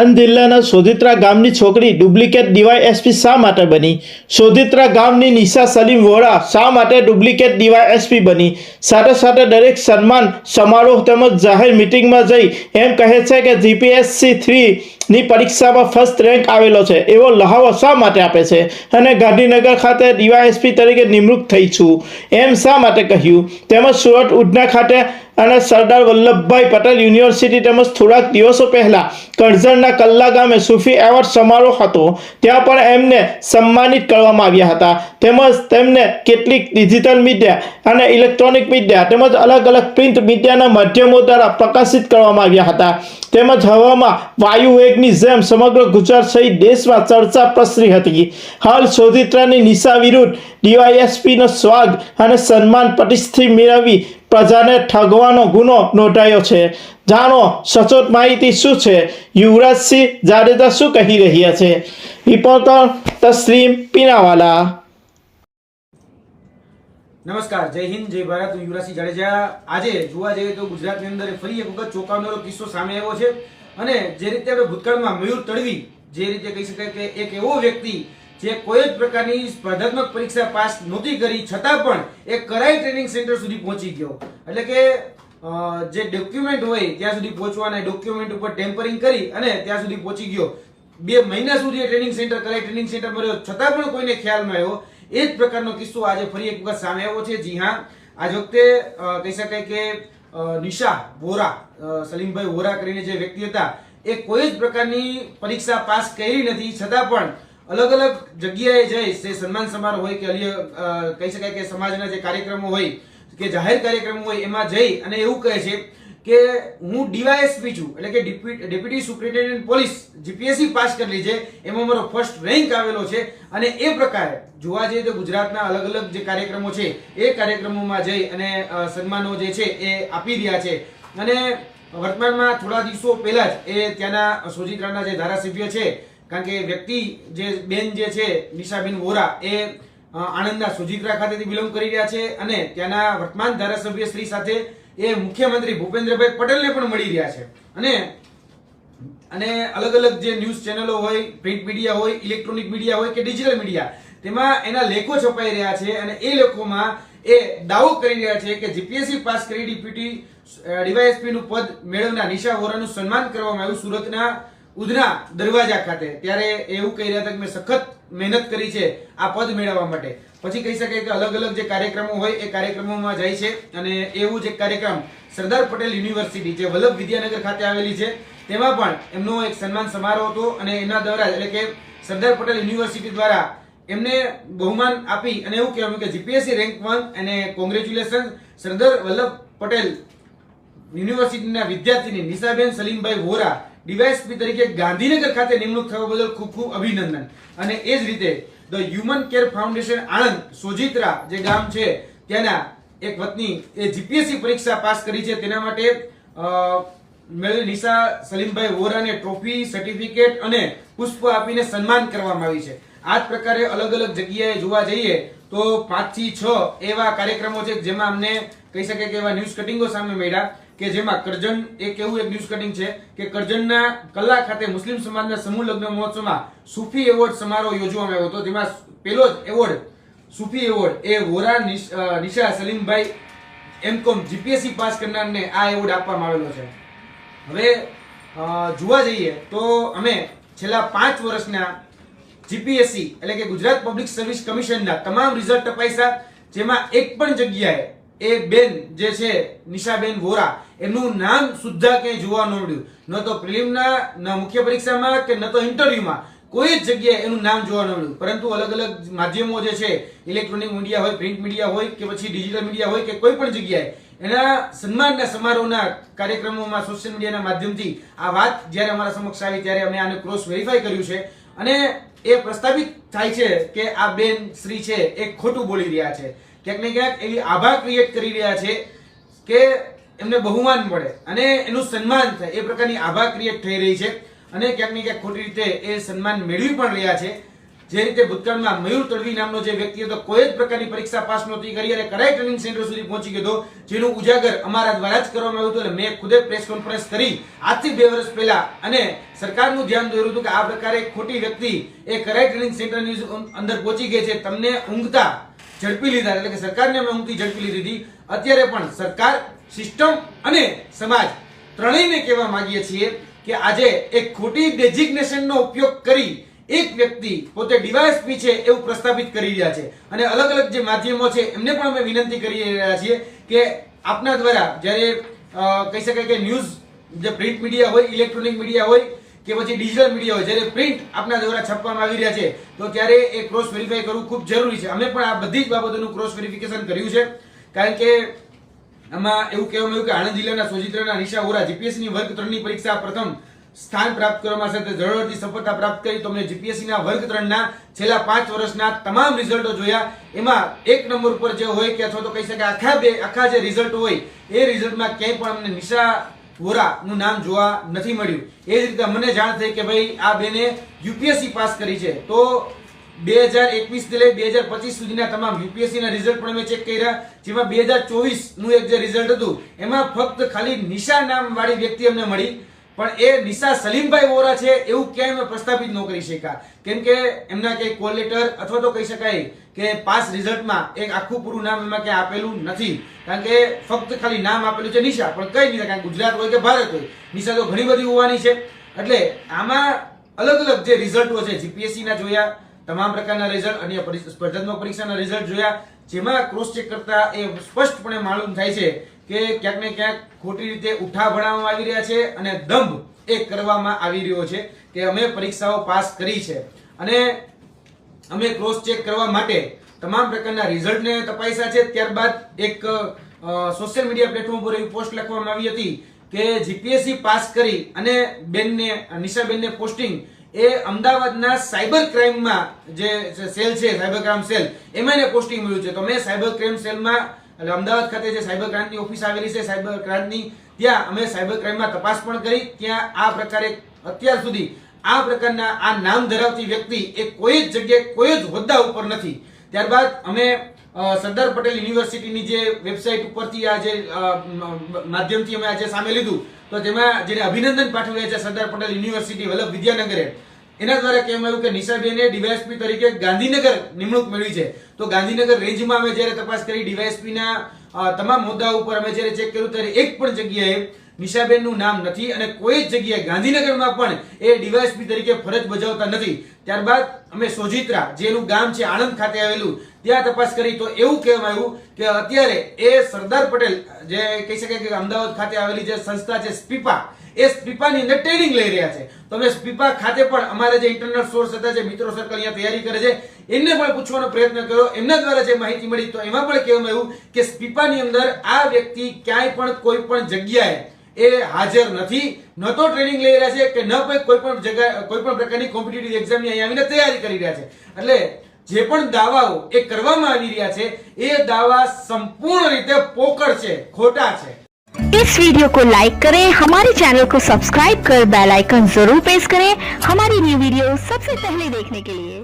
આણંદ જિલ્લાના સોધિત્રા ગામની છોકરી ડુપ્લિકેટ ડીવાયએસપી શા માટે બની? સોધિત્રા ગામની નિશા સલીમ વોરા શા માટે ડુપ્લિકેટ ડીવાયએસપી બની? સાથે સાથે દરેક સન્માન સમારોહ તેમજ જાહેર મિટિંગમાં જઈ એમ કહે છે કે જીપીએસસી થ્રી ની પરીક્ષામાં ફર્સ્ટ રેન્ક આવેલો છે. એવો લહાવો શા માટે આપે છે? અને ગાંધીનગર ખાતે ડીવાયએસપી તરીકે નિમણૂક થઈ છું. એમ શા માટે કહ્યું? તેમજ સુરત, ઉધના ખાતે અને સરદાર વલ્લભભાઈ પટેલ યુનિવર્સિટી તેમજ થોડાક દિવસો પહેલાં કરજણના કલ્લા ગામે સૂફી એવોર્ડ સમારોહ હતો. ત્યાં પણ એમને સન્માનિત કરવામાં આવ્યા હતા. તેમજ તેમને કેટલીક ડિજિટલ મીડિયા અને ઇલેક્ટ્રોનિક મીડિયા તેમજ અલગ અલગ પ્રિન્ટ મીડિયાના માધ્યમો દ્વારા પ્રકાશિત કરવામાં આવ્યા હતા. તેમજ હવામાં વાયુ વેગની જેમ સમગ્ર ગુજરાત સહિત દેશમાં ચર્ચા પ્રસરી હતી. હાલ શોધિત્રાની નિશા વિરુદ્ધ ડીવાયએસપીનો સ્વાગ અને સન્માન પ્રતિષ્ઠિત મેળવી પ્રજાને ઠગવાનો ગુનો નોંધાયો છે. જાણો, સચોટ માહિતી શું છે? યુવરાજસિંહ જાડેજા શું કહી રહ્યા છે? રિપોર્ટર તસ્લીમ પીનાવાલા. નમસ્કાર, જય હિન્દ, જય ભારત, હું યુવરાજસિંહ જાડેજા. આજે જોવા જઈએ તો ગુજરાતની અંદર ફરી એક વખત ચોંકાવનારો કિસ્સો સામે આવ્યો છે અને જે રીતે આપણે ભૂતકાળમાં મયુર તડવી જે રીતે કહી શકાય કે એક એવો વ્યક્તિ જે કોઈ જ પ્રકારની સ્પર્ધાત્મક પરીક્ષા પાસ નહોતી કરી, છતાં પણ એ કરાઈ ટ્રેનિંગ સેન્ટર સુધી પહોંચી ગયો. એટલે કે જે ડોક્યુમેન્ટ હોય ત્યાં સુધી પહોંચવાના ડોક્યુમેન્ટ ઉપર ટેમ્પરિંગ કરી અને ત્યાં સુધી પહોંચી ગયો. બે મહિના સુધી training center, Karai training center મળ્યો છતાં પણ કોઈને ખ્યાલ ન આવ્યો. એ જ પ્રકારનો કિસ્સો આજે ફરી એક વખત સામે આવ્યો છે. જી હા, આજ વખતે કહી શકાય કે નિશા વોરા સલીમભાઈ વોરા કરીને જે વ્યક્તિ હતા, એ કોઈ જ પ્રકારની પરીક્ષા પાસ કરી નથી. છતાં પણ અલગ અલગ જગ્યાએ જઈ જે સન્માન સમારોહ હોય કે કહી શકાય કે સમાજના જે કાર્યક્રમો હોય, કે જાહેર કાર્યક્રમો હોય, એમાં જઈ અને એવું કહે છે કે હું ડીવાયએસપી છું, એટલે કે deputy superintendent police, GPSC pass કરેલી છે, એમાં મારો ફર્સ્ટ રેન્ક આવેલો છે, અને એ પ્રકારે જોવા જઈએ તો ગુજરાતના અલગ અલગ જે કાર્યક્રમો છે, એ કાર્યક્રમોમાં જઈ અને સન્માનો જે છે એ આપી રહ્યા છે. અને વર્તમાનમાં થોડા દિવસો પહેલા જ એ ત્યાંના સોજીત્રાના જે ધારાસભ્ય છે, કારણ કે વ્યક્તિ જે બેન જે છે, નિશાબેન વોરા, એ આણંદના સુજિત્રા ખાતેથી બિલોંગ કરી રહ્યા છે, અને ત્યાંના વર્તમાન ધારાસભ્ય શ્રી સાથે એ મુખ્યમંત્રી ભૂપેન્દ્રભાઈ પટેલને પણ મળી રહ્યા છે. અને અને અલગ અલગ જે ન્યૂઝ ચેનલો હોય, પ્રિન્ટ મીડિયા હોય, ઇલેક્ટ્રોનિક મીડિયા હોય કે ડિજિટલ મીડિયા, તેમાં એના લેખો છપાઈ રહ્યા છે અને એ લેખોમાં એ દાવો કરી રહ્યા છે કે જીપીએસસી પાસ કરી ડિપ્યુટી ડીવાયએસપી નું પદ મેળવનાર નિશા વોરાનું સન્માન કરવામાં આવ્યું સુરતના ઉધના દરવાજા ખાતે. ત્યારે એવું કહી રહ્યા હતા કે મેં સખત મહેનત કરી છે આ પદ મેળવવા માટે. પછી કહી શકાય કે અલગ અલગ જે કાર્યક્રમો હોય એ કાર્યક્રમોમાં જાય છે અને એવું જ એક કાર્યક્રમ સરદાર પટેલ યુનિવર્સિટી જે વલ્લભ વિદ્યાનગર ખાતે આવેલી છે, તેમાં પણ એમનો એક સન્માન સમારોહ હતો અને એના દ્વારા એટલે કે સરદાર પટેલ યુનિવર્સિટી દ્વારા એમને બહુમાન આપી અને એવું કહેવાનું કે જીપીએસસી રેન્ક વન અને કોંગ્રેચ્યુલેશન સરદાર વલ્લભ પટેલ યુનિવર્સિટીના વિદ્યાર્થીની નિશાબેન સલીમભાઈ વોરા ડીવાયએસપી તરીકે ગાંધીનગર ખાતે નિમણૂક થવા બદલ ખૂબ ખૂબ અભિનંદન. અને એ જ રીતે the human care foundation Anand Sojitra જે ગામ છે ત્યાંના એક વતની એ જીપીએસસી પરીક્ષા પાસ કરી છે. તેના માટે અ, નિશા સલીમભાઈ વોરાને ટ્રોફી સર્ટિફિકેટ અને પુષ્પ આપીને સન્માન કરવામાં આવી છે. આ જ પ્રકારે અલગ અલગ જગ્યાએ જોવા જઈએ તો પાંચથી છ એવા કાર્યક્રમો છે જેમાં અમને કહી શકાય કે એવા ન્યૂઝ કટિંગો સામે મળ્યા. કે જેમાં કરજણ એક એવું એક ન્યૂઝ કટિંગ છે કે કરજણના કલ્લા ખાતે મુસ્લિમ સમાજના સમૂહ લગ્ન મહોત્સવમાં સુફી એવોર્ડ સમારોહ યોજવામાં આવ્યો હતો. જેમાં પહેલો જ એવોર્ડ, સુફી એવોર્ડ, એ Vora Nisha Salimbhai MCom GPSC pass કરનારને આ એવોર્ડ આપવામાં આવેલો છે. હવે જોવા જઈએ તો અમે છેલ્લા પાંચ વર્ષના જીપીએસસી એટલે કે ગુજરાત પબ્લિક સર્વિસ કમિશનના તમામ રિઝલ્ટ તપાસ્યા જેમાં એક પણ જગ્યાએ એ બેન જે છે, નિશાબેન વોરા, એમનું નામ સુદ્ધા ક્યાંય જોવા ન મળ્યું. ન તો પ્રિલિમના, ન મુખ્ય પરીક્ષામાં કે ન તો ઇન્ટરવ્યુમાં કોઈ જ જગ્યાએ એનું નામ જોવા ન મળ્યું. પરંતુ અલગ અલગ માધ્યમો જે છે, ઇલેક્ટ્રોનિક મીડિયા હોય, પ્રિન્ટ મીડિયા હોય કે પછી ડિજિટલ મીડિયા હોય કે કોઈ પણ જગ્યાએ, એના સન્માનના સમારોહના કાર્યક્રમોમાં સોશિયલ મીડિયાના માધ્યમથી આ વાત જ્યારે અમારા સમક્ષ આવી ત્યારે અમે આને ક્રોસ વેરીફાઈ કર્યું છે. અને એ પ્રસ્તાવિત થાય છે કે આ બેન શ્રી છે, એ ખોટું બોલી રહ્યા છે. ક્યાંક ને ક્યાંક એવી આભા ક્રિએટ કરી રહ્યા છે કે એમને બહુમાન મળે અને એનું સન્માન થાય, એ પ્રકારની આભા ક્રિએટ થઈ રહી છે અને ક્યાંક ને ક્યાંક ખોટી રીતે એ સન્માન મેળવી પણ રહ્યા છે. જે રીતે ભૂતકાળમાં મયુર તડવી નામનો જે વ્યક્તિ હતો, કોઈ જ પ્રકારની પરીક્ષા પાસ નહોતી કરી અને કરાઈ ટ્રેનિંગ સેન્ટર સુધી પહોંચી ગયો હતો, જેનું ઉજાગર અમારા દ્વારા જ કરવામાં આવ્યું હતું મેં ખુદે પ્રેસ કોન્ફરન્સ કરી. આજથી બે વર્ષ પહેલા અને સરકારનું ધ્યાન દોર્યું હતું કે આ પ્રકારે ખોટી વ્યક્તિ એ કરાઈ ટ્રેનિંગ સેન્ટરની અંદર પહોંચી ગઈ છે. તમને ઊંઘતા ઝડપી લીધા એટલે કે સરકારને અમે ઊંઘથી ઝડપી લીધી હતી. અત્યારે પણ સરકાર, સિસ્ટમ અને સમાજ ત્રણેયને કહેવા માંગીએ છીએ કે આજે એક ખોટી ડેઝિગ્નેશનનો ઉપયોગ કરી એક વ્યક્તિ પોતે ડીવાયએસપી છે એવું પ્રસ્થાપિત કરી રહ્યા છે. અને અલગ અલગ જે માધ્યમો છે, એમને પણ અમે વિનંતી કરી રહ્યા છીએ કે આપના દ્વારા જ્યારે કહી શકાય કે ન્યૂઝ, જે પ્રિન્ટ મીડિયા હોય, ઇલેક્ટ્રોનિક મીડિયા હોય કે પછી ડિજિટલ મીડિયા હોય, જ્યારે પ્રિન્ટ આપના દ્વારા છાપવામાં આવી રહ્યા છે, તો ત્યારે એ ક્રોસ વેરીફાઈ કરવું ખૂબ જરૂરી છે. અમે પણ આ બધી જ બાબતોનું ક્રોસ વેરિફિકેશન કર્યું છે. કારણ કે આમાં એવું કહેવામાં આવ્યું કે આણંદ જિલ્લાના સોજિત્રાના નિશા ઓરા જીપીએસસીની વર્ગ ત્રણની પરીક્ષા પ્રથમ સ્થાન પ્રાપ્ત કરવામાં સાથે જરૂરથી સફળતા પ્રાપ્ત કરી, તો અમને જીપીએસસીના વર્ગ ત્રણના છેલ્લા પાંચ વર્ષના તમામ રિઝલ્ટો જોયા. એમાં એક નંબર ઉપર જે હોય કે અથવા તો કહી શકાય આખા બે, આખા જે રિઝલ્ટ હોય, એ રિઝલ્ટમાં ક્યાંય પણ અમને નિશા વોરાનું નામ જોવા નથી મળ્યું. એ જ રીતે મને જાણ થઈ કે ભાઈ, આ બેને યુપીએસસી પાસ કરી છે. તો બે હજાર એકવીસથી લઈ બે હજાર પચીસ સુધીના તમામ યુપીએસસી ના રિઝલ્ટ પણ અમે ચેક કર્યા. જેમાં બે હજાર ચોવીસનું એક જે રિઝલ્ટ હતું, એમાં ફક્ત ખાલી નિશા નામ વાળી વ્યક્તિ અમને મળી. પણ એ નિશા સલીમભાઈ વોરા છે એવું ક્યાંય અમે પ્રસ્થાપિત ન કરી શક્યા. કેમ કે એમના ક્યાંય કોલ લેટર અથવા તો કહી શકાય કે પાસ રિઝલ્ટમાં એક આખું પૂરું નામ એમાં ક્યાંય આપેલું નથી. કારણ કે ફક્ત ખાલી નામ આપેલું છે નિશા, પણ કઈ નિશા કારણ ગુજરાત હોય કે ભારત હોય, નિશા તો ઘણી બધી હોવાની છે. એટલે આમાં અલગ અલગ જે રિઝલ્ટો છે, જીપીએસસીના જોયા, તમામ પ્રકારના રિઝલ્ટ, અન્ય પરી- સ્પર્ધાત્મક પરીક્ષાના રિઝલ્ટ જોયા, જેમાં ક્રોસ ચેક કરતા એ સ્પષ્ટપણે માલુમ થાય છે કે ક્યાંક ને ક્યાંક ખોટી રીતે ઉઠા ભણાવવામાં આવી રહ્યા છે અને દંભ એ કરવામાં આવી રહ્યો છે કે અમે પરીક્ષાઓ પાસ કરી છે. અને અમે ક્રોસ ચેક કરવા માટે તમામ પ્રકારના રિઝલ્ટને તપાસ્યા છે. ત્યારબાદ એક સોશિયલ મીડિયા પ્લેટફોર્મ પર એવી પોસ્ટ લખવામાં આવી હતી કે જીપીએસસી પાસ કરી અને બેનને, નિશાબેનને પોસ્ટિંગ એ અમદાવાદના સાયબર ક્રાઇમમાં જે સેલ છે સાયબર ક્રાઇમ સેલ એમાં એને પોસ્ટિંગ મળ્યું છે. તો મેં સાયબર ક્રાઇમ સેલમાં એટલે અમદાવાદ ખાતે જે સાયબર ક્રાઇમની ઓફિસ આવેલી છે, સાયબર ક્રાઇમની, ત્યાં અમે સાયબર ક્રાઇમમાં તપાસ પણ કરી. ત્યાં આ પ્રકારે અત્યાર સુધી આ પ્રકારના આ નામ ધરાવતી વ્યક્તિ એ કોઈ જ જગ્યાએ કોઈ જ હોદ્દા ઉપર નથી. ત્યારબાદ અમે સરદાર પટેલ યુનિવર્સિટીની જે વેબસાઇટ ઉપરથી આ જે માધ્યમથી અમે આજે સામે લીધું. તો તેમાં જેને અભિનંદન પાઠવ્યા છે સરદાર પટેલ યુનિવર્સિટી વલ્લભ વિદ્યાનગરે એના દ્વારા કહેવામાં આવ્યું કે નિશાબેને ડીવાયએસપી તરીકે ગાંધીનગર નિમણૂક મેળવી છે. તો ગાંધીનગર રેન્જમાં અમે જ્યારે તપાસ કરી ડીવાયએસપી ના તમામ મુદ્દા ઉપર અમે જ્યારે ચેક કર્યું ત્યારે એક પણ જગ્યાએ નિશાબેનનું નામ નથી અને કોઈ જ જગ્યાએ ગાંધીનગરમાં પણ એ ડીવાયએસપી તરીકે ફરજ બજાવતા નથી. ત્યારબાદ અમે સોજિત્રા, જેનું ગામ છે આણંદ ખાતે આવેલું, ત્યાં તપાસ કરી તો એવું કહેવામાં આવ્યું કે અત્યારે એ સરદાર પટેલ, જે કહી શકાય કે અમદાવાદ ખાતે આવેલી જે સંસ્થા છે સ્પીપા, એ સ્પીપાની અંદર ટ્રેનિંગ લઈ રહ્યા છે. તો અમે સ્પીપા ખાતે પણ અમારે જે ઇન્ટરનલ સોર્સ હતા, જે મિત્રો સર્કલ અહીંયા તૈયારી કરે છે, એમને પણ પૂછવાનો પ્રયત્ન કર્યો. એમના દ્વારા જે માહિતી મળી, તો એમાં પણ કહેવામાં આવ્યું કે સ્પીપાની અંદર આ વ્યક્તિ ક્યાંય પણ કોઈ પણ જગ્યાએ એ હાજર નથી ન તો ટ્રેનિંગ લઈ રહ્યા છે કે ન કોઈ કોઈ પણ જગ્યા કોઈ પણ પ્રકારની કોમ્પિટિટિવ એક્ઝામની અહીંયા આવીને તૈયારી કરી રહ્યા છે એટલે જે પણ દાવાઓ એ કરવામાં આવી રહ્યા છે એ દાવા સંપૂર્ણ રીતે પોકળ છે ખોટા છે इस वीडियो को लाइक करें हमारे चैनल को सब्सक्राइब कर बेल आइकन जरूर प्रेस करें हमारी न्यू वीडियो सबसे पहले देखने के लिए